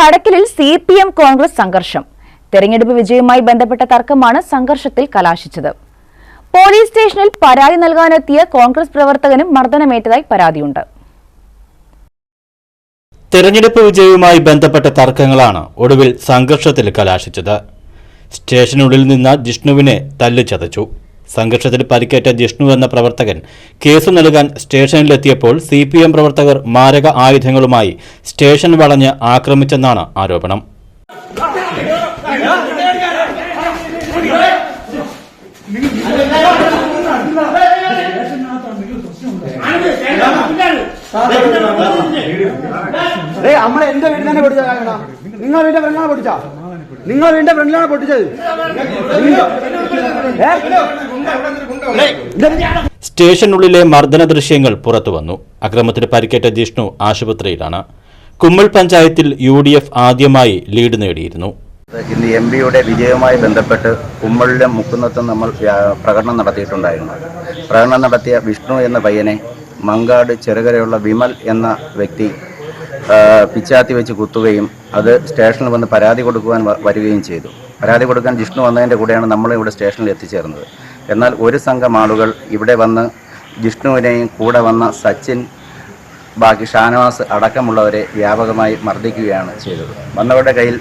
കടക്കലിൽ C P M Congress സംഘർഷം. തെരഞ്ഞെടുപ്പ് വിജയവുമായി ബന്ധപ്പെട്ട തർക്കമാണ് സംഘർഷത്തിൽ കലാശിച്ചത്. പോലീസ് സ്റ്റേഷനിൽ പരാതി നൽകാനെത്തിയ കോൺഗ്രസ് പ്രവർത്തകനും മർദ്ദനമേറ്റതായി പരാതിയുണ്ട്. തെരഞ്ഞെടുപ്പ് വിജയവുമായി ബന്ധപ്പെട്ട തർക്കങ്ങളാണ് ഒടുവിൽ സംഘർഷത്തിൽ കലാശിച്ചത്. സ്റ്റേഷനുള്ളിൽ നിന്ന് ജിഷ്ണുവിനെ തല്ലിച്ചതച്ചു സംഘർഷത്തിൽ പരിക്കേറ്റ ജിഷ്ണു എന്ന പ്രവർത്തകൻ കേസ് നൽകാൻ സ്റ്റേഷനിലെത്തിയപ്പോൾ സി പി എം പ്രവർത്തകർ മാരക ആയുധങ്ങളുമായി സ്റ്റേഷൻ വളഞ്ഞ് ആക്രമിച്ചെന്നാണ് ആരോപണം നമ്മളെ എന്റെ വീട്ടിൽ തന്നെ പൊട്ടിച്ച നിങ്ങൾ വീട്ടിലെ ഫ്രണ്ടിലാണ് പൊട്ടിച്ച നിങ്ങൾ വീടിന്റെ ഫ്രണ്ടിലാണ് പൊട്ടിച്ചത് ഏ? സ്റ്റേഷനുള്ളിലെ മർദ്ദന ദൃശ്യങ്ങൾ പുറത്തുവന്നു അക്രമത്തിന് പരിക്കേറ്റ ജിഷ്ണു ആശുപത്രിയിലാണ്. കുമ്മൾ പഞ്ചായത്തിൽ യു ഡി എഫ് ആദ്യമായി ലീഡ് നേടിയിരുന്നു. ഇന്ന് എം പിയുടെ വിജയവുമായി ബന്ധപ്പെട്ട് കുമ്മളിലും മുക്കുന്നത്തും നമ്മൾ പ്രകടനം നടത്തിയിട്ടുണ്ടായിരുന്നു. പ്രകടനം നടത്തിയ വിഷ്ണു എന്ന പയ്യനെ മങ്കാട് ചെറുകരയുള്ള വിമൽ എന്ന വ്യക്തി പിച്ചാത്തി വെച്ച് കുത്തുകയും അത് സ്റ്റേഷനിൽ വന്ന് പരാതി കൊടുക്കുവാൻ വരികയും ചെയ്തു. പരാതി കൊടുക്കാൻ ജിഷ്ണു വന്നതിന്റെ കൂടെയാണ് നമ്മൾ ഇവിടെ സ്റ്റേഷനിൽ എത്തിച്ചേർന്നത്. എന്നാൽ ഒരു സംഘം ആളുകൾ ഇവിടെ വന്ന് ജിഷ്ണുവിനെയും കൂടെ വന്ന സച്ചിൻ ബാക്കി ഷാനവാസ് അടക്കമുള്ളവരെ വ്യാപകമായി മർദ്ദിക്കുകയാണ് ചെയ്തത്. വന്നവരുടെ കയ്യിൽ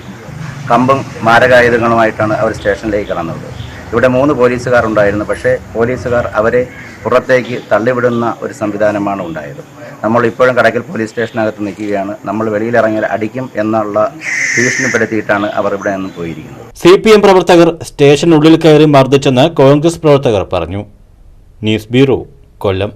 കമ്പും മാരകായുധങ്ങളുമായിട്ടാണ് അവർ സ്റ്റേഷനിലേക്ക് കടന്നത്. ഇവിടെ മൂന്ന് പോലീസുകാർ ഉണ്ടായിരുന്നു. പക്ഷേ പോലീസുകാർ അവരെ പുറത്തേക്ക് തള്ളിവിടുന്ന ഒരു സംവിധാനമാണ് ഉണ്ടായത്. നമ്മൾ ഇപ്പോഴും കടക്കൽ പോലീസ് സ്റ്റേഷനകത്ത് നിൽക്കുകയാണ്. നമ്മൾ വെളിയിലിറങ്ങിയാൽ അടിക്കും എന്നുള്ള ഭീഷണിപ്പെടുത്തിയിട്ടാണ് അവർ ഇവിടെ നിന്ന് പോയിരിക്കുന്നത്. സി പി എം പ്രവർത്തകർ സ്റ്റേഷനുള്ളിൽ കയറി മർദ്ദിച്ചെന്ന് കോൺഗ്രസ് പ്രവർത്തകർ പറഞ്ഞു. News bureau Kollam.